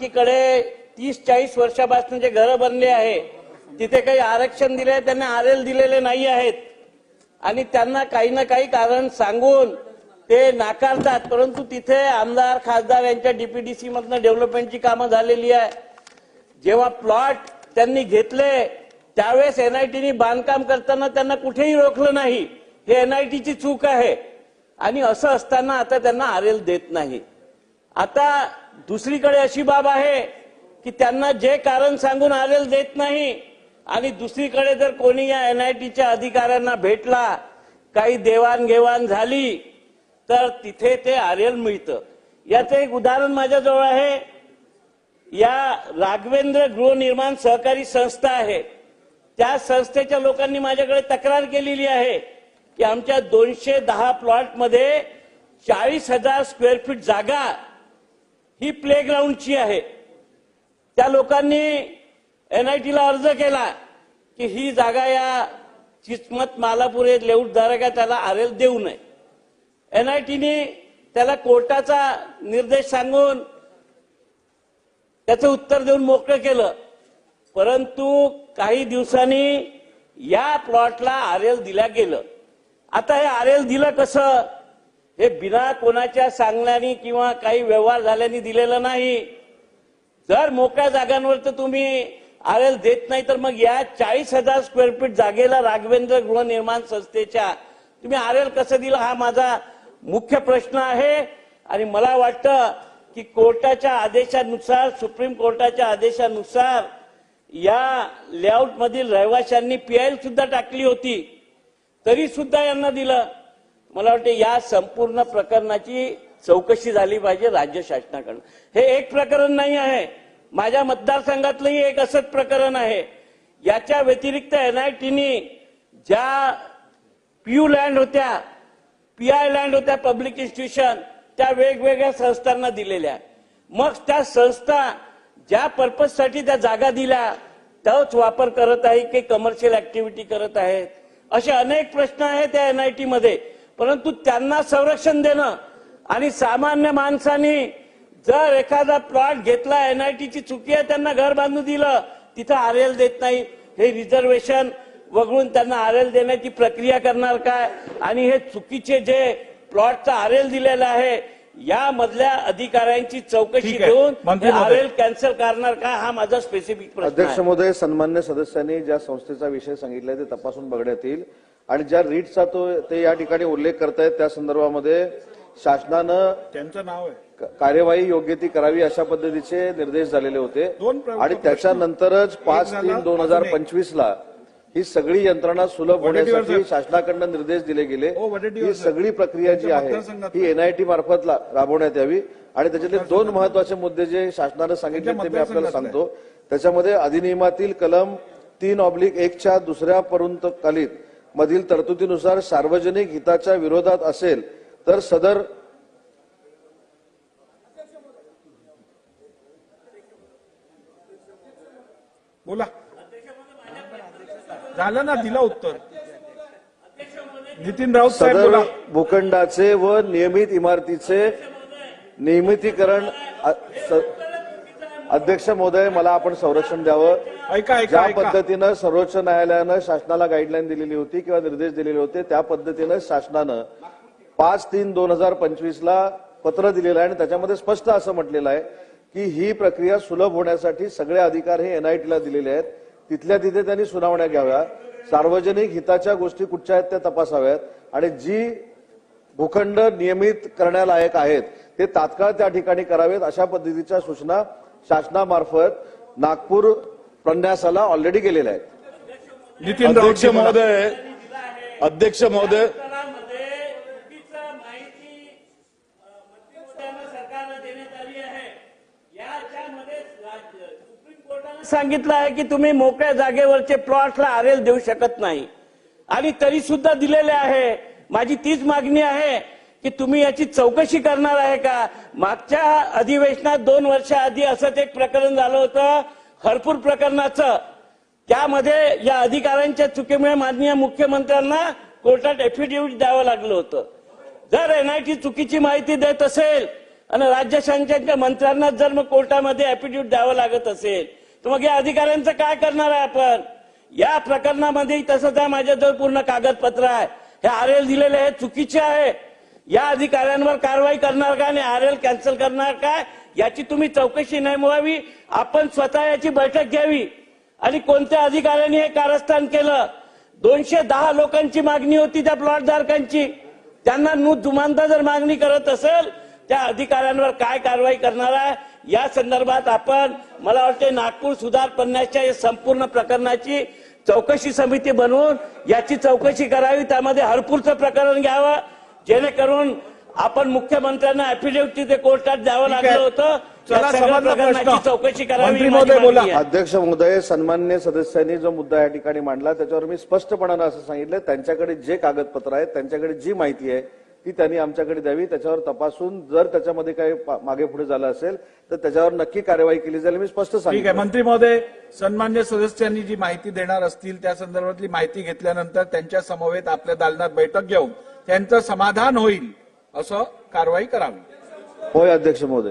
एकीकडे तीस चाळीस वर्षापासून जे घरं बनले आहे तिथे काही आरक्षण दिले त्यांना आर एल दिलेले नाही आहेत. आणि त्यांना काही ना काही कारण सांगून ते नाकारतात. परंतु तिथे आमदार खासदार यांच्या डीपीडीसी मधनं डेव्हलपमेंटची कामं झालेली आहे. जेव्हा प्लॉट त्यांनी घेतले त्यावेळेस एनआयटीनी बांधकाम करताना त्यांना कुठेही रोखलं नाही. हे एनआयटीची चूक आहे. आणि असं असताना आता त्यांना आर एल देत नाही. आता दुसरीकडे अशी बाब आहे की त्यांना जे कारण सांगून आलेलं देत नाही. आणि दुसरीकडे जर कोणी या एनआयटीच्या अधिकाऱ्यांना भेटला काही देवाणघेवाण झाली तर तिथे ते आर्यल मिळतं. याचं एक उदाहरण माझ्याजवळ आहे. या राघवेंद्र गृहनिर्माण सहकारी संस्था आहे. त्या संस्थेच्या लोकांनी माझ्याकडे तक्रार केलेली आहे की आमच्या दोनशे दहा प्लॉटमध्ये चाळीस हजार स्क्वेअर फीट जागा ही प्ले ग्राउंडची आहे. त्या लोकांनी एनआयटीला अर्ज केला की ही जागा या चिचमत मालापूर हे लेऊटधारक त्याला आर एल देऊ नये. एनआयटीने त्याला कोर्टाचा निर्देश सांगून त्याचं उत्तर देऊन मोकळं केलं. परंतु काही दिवसांनी या प्लॉटला आर एल दिल्या गेलं. आता हे आर एल दिलं कसं? हे बिना कोणाच्या सांगण्याने किंवा काही व्यवहार झाल्याने दिलेलं नाही. जर मोकळ्या जागांवर तर तुम्ही आर एल देत नाही तर मग या चाळीस हजार स्क्वेअर फीट जागेला राघवेंद्र गृहनिर्माण संस्थेच्या तुम्ही आर एल कसं दिलं हा माझा मुख्य प्रश्न आहे. आणि मला वाटतं की कोर्टाच्या आदेशानुसार सुप्रीम कोर्टाच्या आदेशानुसार या लेआउट मधील रहिवाशांनी पीआयएल सुद्धा टाकली होती. तरी सुद्धा यांना दिलं. मला वाटते या संपूर्ण प्रकरणाची चौकशी झाली पाहिजे राज्य शासनाकडून. हे एक प्रकरण नाही आहे. माझ्या मतदारसंघातलंही एक असंच प्रकरण आहे. याच्या व्यतिरिक्त एनआयटीनी ज्या पीयू लँड होत्या पीआय लँड होत्या पब्लिक इन्स्टिट्यूशन त्या वेगवेगळ्या संस्थांना दिलेल्या. मग त्या संस्था ज्या पर्पजसाठी त्या जागा दिल्या तोच वापर करत आहे की कमर्शियल ऍक्टिव्हिटी करत आहेत. असे अनेक प्रश्न आहेत त्या एनआयटी मध्ये परंतु त्यांना संरक्षण देणं आणि सामान्य माणसांनी जर एखादा प्लॉट घेतला एनआयटीची चुकी आहे त्यांना घर बांधून दिलं तिथं आर एल देत नाही. हे रिझर्वेशन वगळून त्यांना आर एल देण्याची प्रक्रिया करणार काय? आणि हे चुकीचे जे प्लॉटचा आर एल दिलेला आहे या मधल्या अधिकाऱ्यांची चौकशी. घेऊन आर. एल कॅन्सल करणार का? हा माझा स्पेसिफिक प्रश्न अध्यक्ष महोदय सन्मान्य सदस्यांनी ज्या संस्थेचा विषय सांगितलाय ते तपासून बघण्यात येईल. आणि ज्या रीटचा तो ते या ठिकाणी उल्लेख करतायत त्या संदर्भामध्ये शासनानं त्यांचं नाव आहे कार्यवाही योग्य ती करावी अशा पद्धतीचे निर्देश झालेले होते आणि त्याच्यानंतरच पाच तीन दोन हजार. पंचवीस ला ही सगळी यंत्रणा सुलभ होण्यासाठी. शासनाकडनं निर्देश दिले गेले हो, ही. सगळी प्रक्रिया जी आहे ही एनआयटी मार्फत राबवण्यात यावी आणि त्याच्यातले दोन महत्त्वाचे मुद्दे जे शासनानं सांगितले ते मी आपल्याला. सांगतो त्याच्यामध्ये अधिनियमातील कलम तीन ऑब्लिक एकच्या दुसऱ्या पर्यंत कालीत मधील तरतुदीनुसार सार्वजनिक हिताच्या विरोधात असेल तर सदर बोला. झालं ना दिला उत्तर. नितीन राऊत सदर भूखंडाचे व नियमित इमारतीचे नियमितीकरण अध्यक्ष महोदय मला आपण संरक्षण द्यावं. ज्या पद्धतीनं सर्वोच्च न्यायालयानं शासनाला गाईडलाईन दिलेली होती किंवा निर्देश दिलेले होते त्या पद्धतीनं शासनानं पाच तीन दोन हजार पंचवीस ला पत्र दिलेलं आहे आणि त्याच्यामध्ये स्पष्ट असं म्हटलेलं आहे की ही प्रक्रिया सुलभ होण्यासाठी सगळे अधिकार हे एनआयटीला दिलेले आहेत. तिथल्या तिथे त्यांनी सुनावण्या घ्याव्या. सार्वजनिक हिताच्या गोष्टी कुठच्या आहेत त्या तपासाव्यात. आणि जी भूखंड नियमित करण्यालायक आहेत ते तात्काळ त्या ठिकाणी करावेत अशा पद्धतीच्या सूचना शासनामार्फत नागपूर प्रन्यासाला ऑलरेडी गेलेल्या आहेत. नितीन राऊत अध्यक्ष महोदय अध्यक्ष महोदय. मध्ये चुकीचं माहिती अ, मंत्रिमंडळानं सरकारला देण्यात आली आहे. याच्यामध्ये राज्य- सुप्रीम कोर्टानं सांगितलं आहे की तुम्ही मोकळ्या जागेवरचे प्लॉटला आर एल देऊ शकत नाही. आणि तरी सुद्धा दिलेले आहे. माझी तीच मागणी आहे. की तुम्ही याची चौकशी करणार आहे का? मागच्या अधिवेशनात दोन वर्षाआधी असंच एक प्रकरण झालं होतं हरपूर प्रकरणाचं. त्यामध्ये या अधिकाऱ्यांच्या चुकीमुळे माननीय मुख्यमंत्र्यांना कोर्टात एफिडेव्हिट द्यावं लागलं होतं. जर एनआयटी चुकीची माहिती देत असेल आणि राज्य शासनाच्या मंत्र्यांना जर मग कोर्टामध्ये एफिडेव्हिट द्यावं लागत असेल तर मग या अधिकाऱ्यांचं काय करणार आहे आपण? या प्रकरणामध्ये तसंच आहे माझ्याजवळ पूर्ण कागदपत्र आहे. हे आर एल दिलेले हे चुकीचे आहे. या अधिकाऱ्यांवर कारवाई करणार का आणि आर एल कॅन्सल करणार काय याची तुम्ही चौकशी नाही व्हावी आपण स्वतः याची बैठक घ्यावी. आणि कोणत्या अधिकाऱ्यांनी हे कारस्थान केलं? दोनशे दहा लोकांची मागणी होती त्या प्लॉट धारकांची त्यांना नू दुमानता जर मागणी करत असेल त्या अधिकाऱ्यांवर काय कारवाई करणार आहे? या संदर्भात आपण मला वाटते नागपूर सुधार पन्नासच्या या संपूर्ण प्रकरणाची चौकशी समिती बनवून याची चौकशी करावी. त्यामध्ये हरपूरचं प्रकरण घ्यावं. जेणेकरून आपण मुख्यमंत्र्यांना ऍफिडेव्हिट तिथे कोर्टात द्यावं. लागलं होतं. चौकशी करावी ही. अध्यक्ष महोदय सन्मान्य सदस्यांनी जो मुद्दा या ठिकाणी मांडला त्याच्यावर मी स्पष्टपणानं असं सांगितलं त्यांच्याकडे जे कागदपत्र आहेत त्यांच्याकडे जी माहिती आहे ती त्यांनी आमच्याकडे द्यावी त्याच्यावर तपासून जर त्याच्यामध्ये काही मागे पुढे झालं असेल तर त्याच्यावर नक्की कार्यवाही केली जाईल मी स्पष्ट ठीक आहे सांगितलं मंत्री महोदय सन्मान्य सदस्यांनी जी माहिती देणार असतील त्या संदर्भातली माहिती घेतल्यानंतर त्यांच्या समवेत आपल्या दालनात बैठक घेऊन त्यांचं समाधान होईल असं कारवाई करावी. होय अध्यक्ष महोदय.